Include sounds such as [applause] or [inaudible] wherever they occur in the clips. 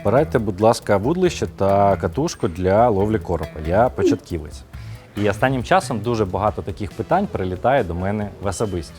Обирайте, будь ласка, вудлище та катушку для ловлі коропа. Я початківець. І останнім часом дуже багато таких питань прилітає до мене в особисті.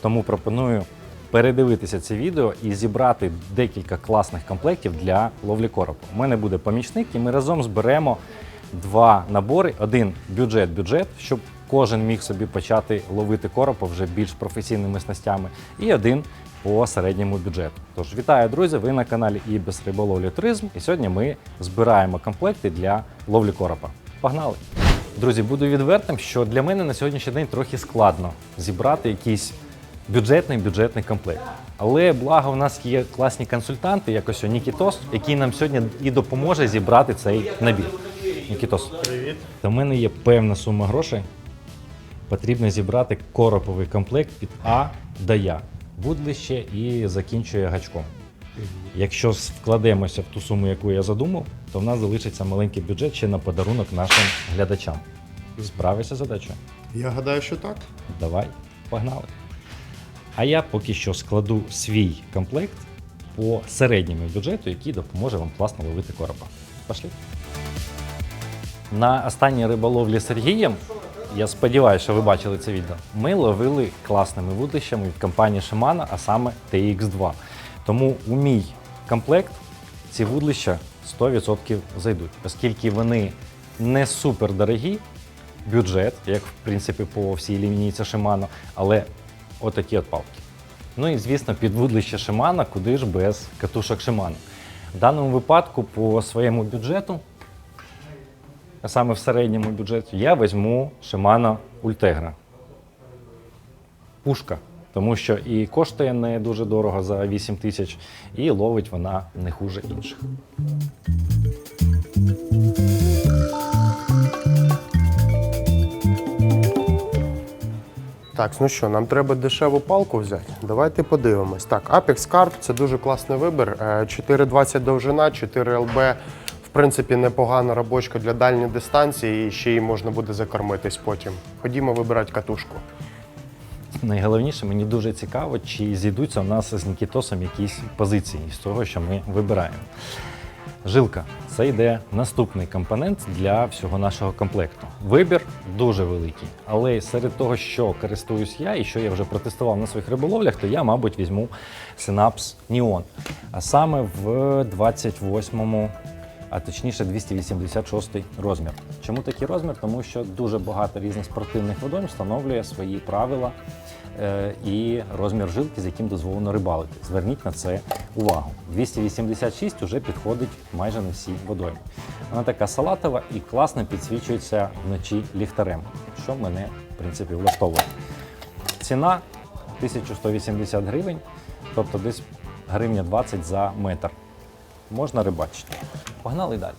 Тому пропоную передивитися це відео і зібрати декілька класних комплектів для ловлі коропа. У мене буде помічник, і ми разом зберемо два набори: один бюджет-бюджет, щоб кожен міг собі почати ловити коропа вже більш професійними снастями, і один по середньому бюджету. Тож вітаю, друзі! Ви на каналі Ібес Риболовлі Туризм. І сьогодні ми збираємо комплекти для ловлі коропа. Погнали! Друзі, буду відвертим, що для мене на сьогоднішній день трохи складно зібрати якийсь бюджетний бюджетний комплект. Але благо, у нас є класні консультанти, як ось Нікітос, який нам сьогодні і допоможе зібрати цей набір. Нікітос, Привіт. в мене є певна сума грошей. Потрібно зібрати короповий комплект від А до Я. Вудлище і закінчує гачком. Якщо вкладемося в ту суму, яку я задумав, то в нас залишиться маленький бюджет ще на подарунок нашим глядачам. Справишся з задачею? Я гадаю, що так. Давай, погнали. А я поки що складу свій комплект по середньому бюджету, який допоможе вам класно ловити короба. Пошли. На останній риболовлі Сергієм, я сподіваюся, що ви бачили це відео. Ми ловили класними вудлищами від компанії Shimano, а саме TX2. Тому у мій комплект ці вудлища 100% зайдуть, оскільки вони не супер дорогі, бюджет, як в принципі по всій лінійці Shimano, але отакі от палки. Ну і звісно, під вудлище Shimano, куди ж без катушок Shimano. В даному випадку по своєму бюджету, саме в середньому бюджеті, я візьму Shimano Ultegra. Пушка. Тому що і коштує не дуже дорого за 8 тисяч, і ловить вона не хуже інших. Так, ну що, нам треба дешеву палку взяти. Давайте подивимось. Так, Apex Carp це дуже класний вибір. Е, 4,20 довжина, 4 ЛБ. В принципі, непогана робочка для дальньої дистанції, і ще її можна буде закормитись потім. Ходімо вибирати катушку. Найголовніше, мені дуже цікаво, чи зійдуться у нас з Нікітосом якісь позиції з того, що ми вибираємо. Жилка це йде наступний компонент для всього нашого комплекту. Вибір дуже великий, але серед того, що користуюсь я і що я вже протестував на своїх риболовлях, то я, мабуть, візьму Synapse Neon. А саме в 28-му, а точніше 286 розмір. Чому такий розмір? Тому що дуже багато різних спортивних водойм встановлює свої правила е, і розмір жилки, з яким дозволено рибалити. Зверніть на це увагу. 286 вже підходить майже на всі водойми. Вона така салатова і класно підсвічується вночі ліхтарем, що мене в принципі влаштовує. Ціна 1180 гривень, тобто десь гривня 20 за метр. Можна рибачити. Погнали далі.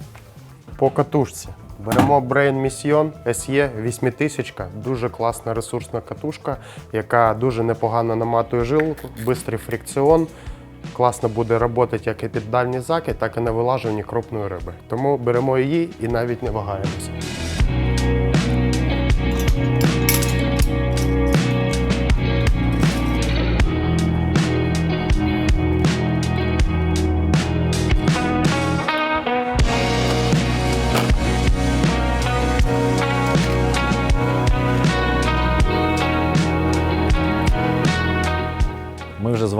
По катушці. Беремо Brain Mission SE 8000. Дуже класна ресурсна катушка, яка дуже непогано наматує жилку, швидкий фрикціон. Класно буде працювати як і під дальній закид, так і на вилажуванні крупної риби. Тому беремо її і навіть не вагаємося.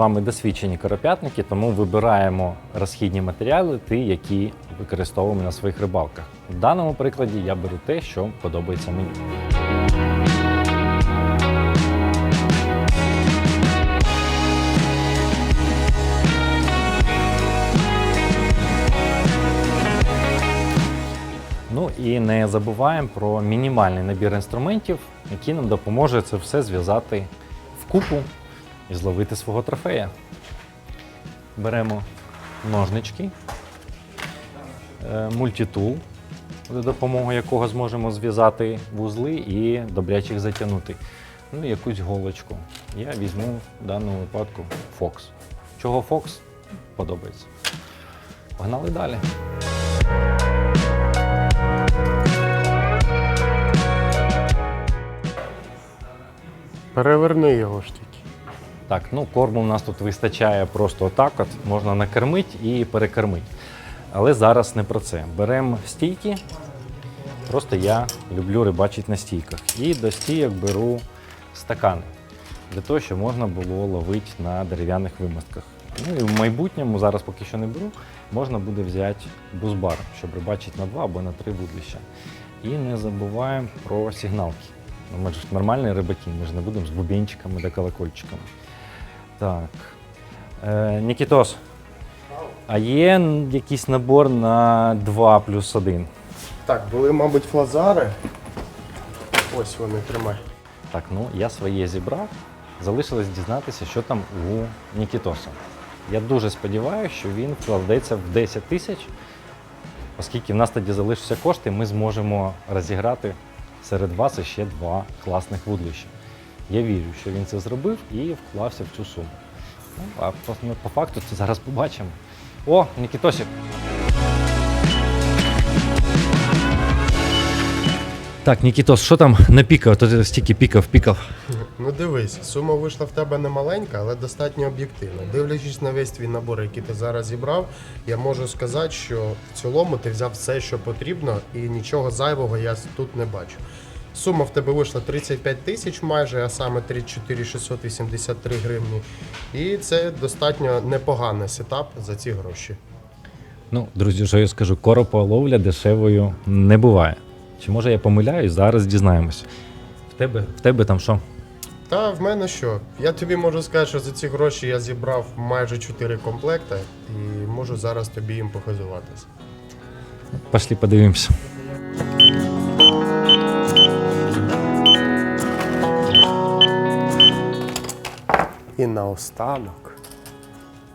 Вами досвідчені коропятники, тому вибираємо розхідні матеріали, ті, які використовуємо на своїх рибалках. В даному прикладі я беру те, що подобається мені. Ну і не забуваємо про мінімальний набір інструментів, який нам допоможе це все зв'язати в купу і зловити свого трофея. Беремо ножнички, е, мультитул, за допомогою якого зможемо зв'язати вузли і добряче їх затягнути. Ну якусь голочку. Я візьму в даному випадку Fox. Чого Fox? Подобається. Погнали далі. Переверни його ж тільки. Так, ну корму у нас тут вистачає просто отак, от можна накормити і перекормити. Але зараз не про це. Беремо стійки. Просто я люблю рибачити на стійках. І до стійок беру стакани для того, щоб можна було ловити на дерев'яних вимостках. Ну і в майбутньому, зараз поки що не беру, можна буде взяти бузбар, щоб рибачити на два або на три вудлища. І не забуваємо про сигналки. Ну, Ми ж нормальні рибаки, ми ж не будемо з бубенчиками та колокольчиками. Так. Е, Нікітос, а є якийсь набор на 2 плюс 1? Так, були, мабуть, флазари. Ось вони тримай. Так, ну я своє зібрав. Залишилось дізнатися, що там у Нікітоса. Я дуже сподіваюся, що він вкладеться в 10 тисяч, оскільки в нас тоді залишаться кошти, ми зможемо розіграти серед вас ще два класних вудлища. Я вірю, що він це зробив і вклався в цю суму. Ну, а по, ну, по факту це зараз побачимо. О, Нікітосик! Так, Нікітос, що там напікав? То ти стільки пікав, пікав. Ну дивись, сума вийшла в тебе не маленька, але достатньо об'єктивна. Дивлячись на весь твій набор, який ти зараз зібрав, я можу сказати, що в цілому ти взяв все, що потрібно, і нічого зайвого я тут не бачу. Сума в тебе вийшла 35 тисяч майже, а саме 34 683 гривні. І це достатньо непоганий сетап за ці гроші. Ну, друзі, що я скажу, коропа ловля дешевою не буває. Чи може я помиляюсь, зараз дізнаємось. В тебе, в тебе там що? Та в мене що? Я тобі можу сказати, що за ці гроші я зібрав майже 4 комплекти і можу зараз тобі їм похизуватися. Пошли подивимося. І наостанок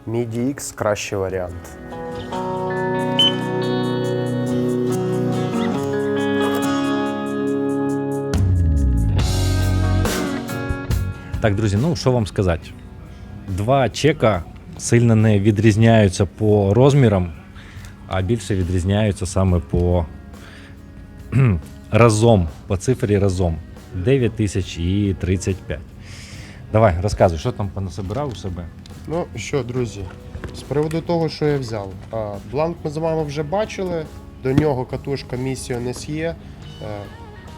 MIDI X кращий варіант. Так, друзі, ну що вам сказати? Два чека сильно не відрізняються по розмірам, а більше відрізняються саме по кхм, [clears throat] разом, по цифрі разом. 9 тисяч і 35. Давай, розказуй, що там понасобирав у себе. Ну що, друзі, з приводу того, що я взяв. Бланк ми з вами вже бачили. До нього катушка Mission SE. е,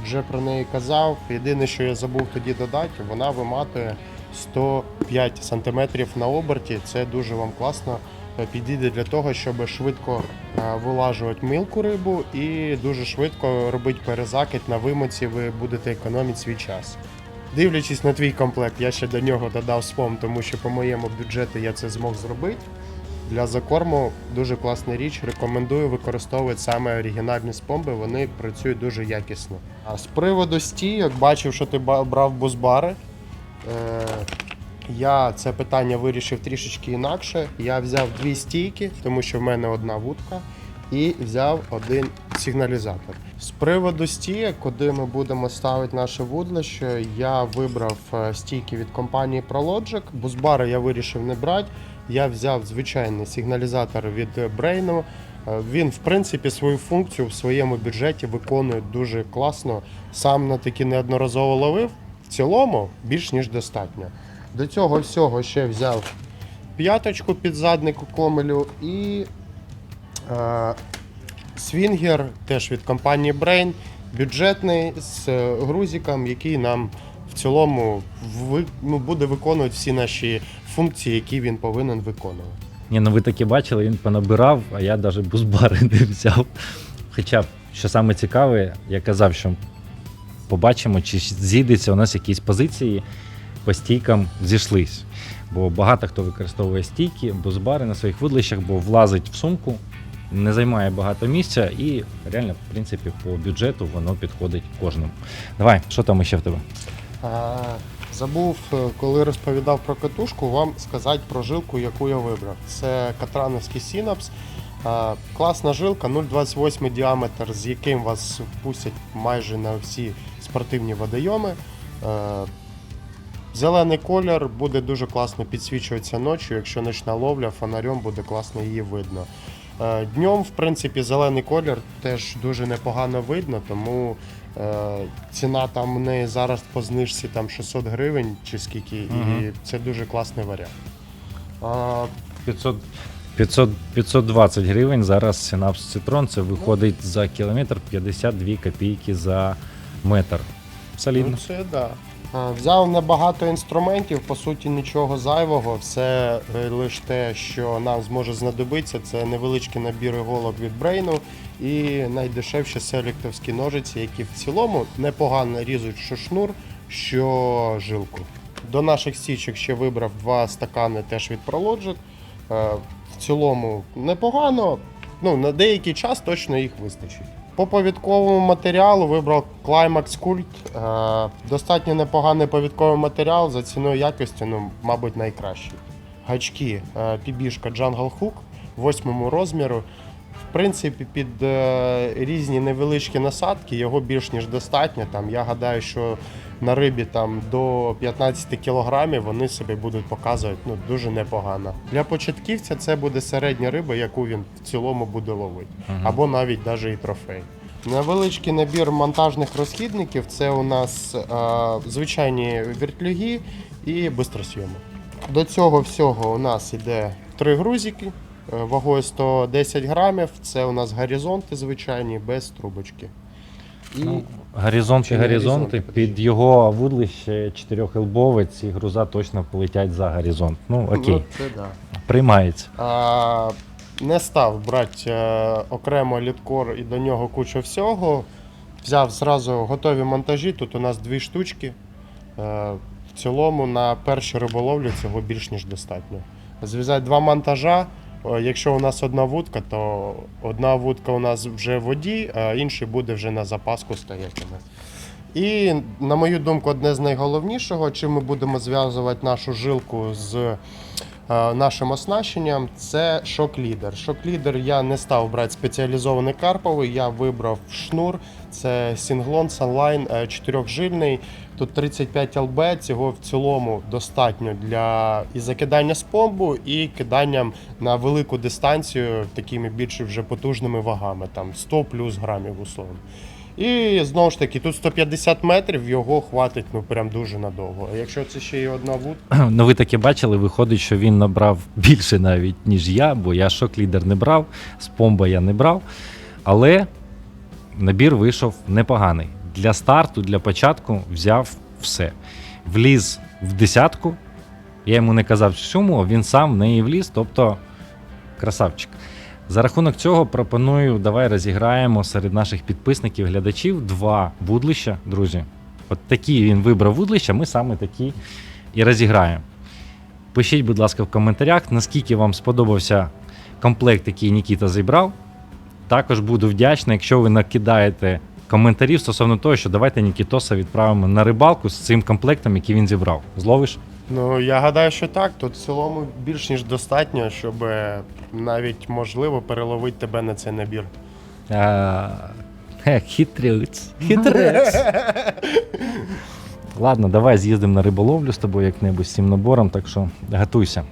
Вже про неї казав. Єдине, що я забув тоді додати, вона виматує 105 см на оберті. Це дуже вам класно е, підійде для того, щоб швидко е, вилажувати мілку рибу і дуже швидко робити перезакид на вимоці. Ви будете економити свій час. Дивлячись на твій комплект, я ще до нього додав спом, тому що по моєму бюджету я це змог зробити. Для закорму дуже класна річ. Рекомендую використовувати саме оригінальні спомби, вони працюють дуже якісно. А з приводу стійок, бачив, що ти брав бузбари. Е, я це питання вирішив трішечки інакше. Я взяв дві стійки, тому що в мене одна вудка, і взяв один сигналізатор. З приводу стійок, куди ми будемо ставити наше вудлище, я вибрав е, стійки від компанії ProLogic. Бузбари я вирішив не брати. Я взяв звичайний сигналізатор від Brain. Е, Він, в принципі, свою функцію в своєму бюджеті виконує дуже класно. Сам на такі неодноразово ловив. В цілому більш ніж достатньо. До цього всього ще взяв п'яточку під заднику комелю і свінгер теж від компанії Brain, бюджетний з е, грузиком, який нам в цілому ну, буде виконувати всі наші функції, які він повинен виконувати. Ні, ну ви таки бачили, він понабирав, а я навіть бузбари [laughs] не взяв. Хоча, що саме цікаве, я казав, що побачимо, чи зійдеться у нас якісь позиції по стійкам зійшлись. Бо багато хто використовує стійки, бузбари на своїх вудлищах, бо влазить в сумку, не займає багато місця і реально, в принципі, по бюджету воно підходить кожному. Давай, що там ще в тебе? А, забув, е, коли розповідав про катушку, вам сказати про жилку, яку я вибрав. Це катрановський Synapse. Класна жилка, 0,28 діаметр, з яким вас пустять майже на всі спортивні водойоми. Е, Зелений колір буде дуже класно підсвічуватися ночі. Якщо ночна ловля, фонарем буде класно її видно. Е, Днем, в принципі, зелений колір теж дуже непогано видно, тому е, ціна там в неї зараз по знижці там 600 гривень чи скільки, і це дуже класний варіант. А, 500, 500, 520 гривень зараз Synapse Citron. Це виходить за кілометр 52 копійки за метр. Солідно. Ну, це да. Взяв небагато інструментів, по суті, нічого зайвого. Все е, лише те, що нам зможе знадобитися, це невеличкий набір іголок від брейну і найдешевші селіктовські ножиці, які в цілому непогано різуть що шнур, що жилку. До наших січок ще вибрав два стакани теж від Prologic. Е, В цілому непогано. Ну, на деякий час точно їх вистачить. По повідковому матеріалу вибрав Climax Cult. Е, Достатньо непоганий повідковий матеріал за ціною якості, ну, мабуть, найкращий. Гачки е, пібішка Jungle Hook восьмому розміру. В принципі, під е, різні невеличкі насадки його більш ніж достатньо. Там, я гадаю, що на рибі там, до 15 кілограмів вони себе будуть показувати ну, дуже непогано. Для початківця це буде середня риба, яку він в цілому буде ловити. Або навіть навіть і трофей. Невеличкий набір монтажних розхідників це у нас е, звичайні вертлюги і бистросйоми. До цього всього у нас іде три грузики е, вагою 110 грамів. Це у нас горизонти звичайні, без трубочки. І Ну, горизонти, горизонти. горизонти, Під його вудлище чотирьохелбовець і груза точно полетять за горизонт. Ну, окей, Ну, це да. приймається. А, не став брати е, окремо літкор і до нього кучу всього. Взяв зразу готові монтажі. Тут у нас дві штучки. Е, в цілому на першій риболовлі цього більш ніж достатньо. Зв'язати два монтажа. Е, Якщо у нас одна вудка, то одна вудка у нас вже в воді, а інша буде вже на запаску стояти. І, на мою думку, одне з найголовнішого, чим ми будемо зв'язувати нашу жилку з нашим оснащенням, це шок-лідер. Шок-лідер я не став брати спеціалізований карповий, я вибрав шнур. Це Singlon Sunline 4 Тут 35 ЛБ, цього в цілому достатньо для і закидання з помбу, і киданням на велику дистанцію такими більш вже потужними вагами, там 100 плюс грамів условно. І знову ж таки, тут 150 метрів, його хватить ну прям дуже надовго. А якщо це ще й одна вуд, [clears throat] Ну, ви таке бачили, виходить, що він набрав більше навіть, ніж я, бо я шок-лідер не брав, з помба я не брав. Але набір вийшов непоганий. Для старту, для початку взяв все. Вліз в десятку. Я йому не казав суму, він сам в неї вліз, тобто красавчик. За рахунок цього пропоную, давай розіграємо серед наших підписників, глядачів два вудлища, друзі. От такі він вибрав вудлища, ми саме такі і розіграємо. Пишіть, будь ласка, в коментарях, наскільки вам сподобався комплект, який Нікіта зібрав. Також буду вдячний, якщо ви накидаєте коментарів стосовно того, що давайте Нікітоса відправимо на рибалку з цим комплектом, який він зібрав. Зловиш? Ну я гадаю, що так. Тут в цілому більш ніж достатньо, щоб е, навіть можливо переловити тебе на цей набір. А, [laughs] Хитрець. Хитрець. [laughs] Ладно, давай з'їздимо на риболовлю з тобою як-небудь з цим набором, так що готуйся.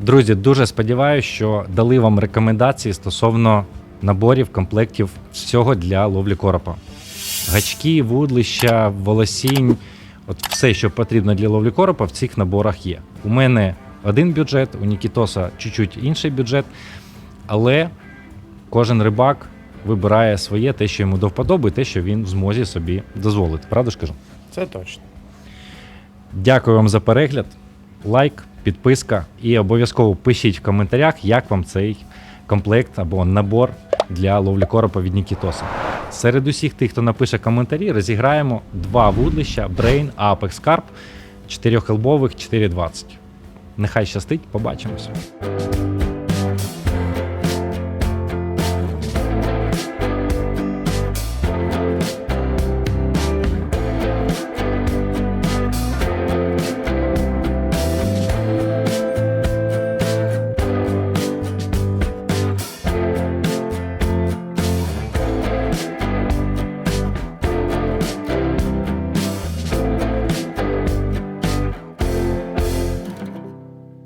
Друзі, дуже сподіваюся, що дали вам рекомендації стосовно наборів, комплектів всього для ловлі коропа. Гачки, вудлища, волосінь, от все, що потрібно для ловлі коропа, в цих наборах є. У мене один бюджет, у Нікітоса чуть-чуть інший бюджет, але кожен рибак вибирає своє, те, що йому до вподоби, те, що він в змозі собі дозволити. Правда ж кажу? Це точно. Дякую вам за перегляд, лайк, підписка і обов'язково пишіть в коментарях, як вам цей комплект або набор для ловлі коропа від Нікітоса. Серед усіх тих, хто напише коментарі, розіграємо два вудлища Brain Apex Carp 4 хелбових 420. Нехай щастить, побачимося.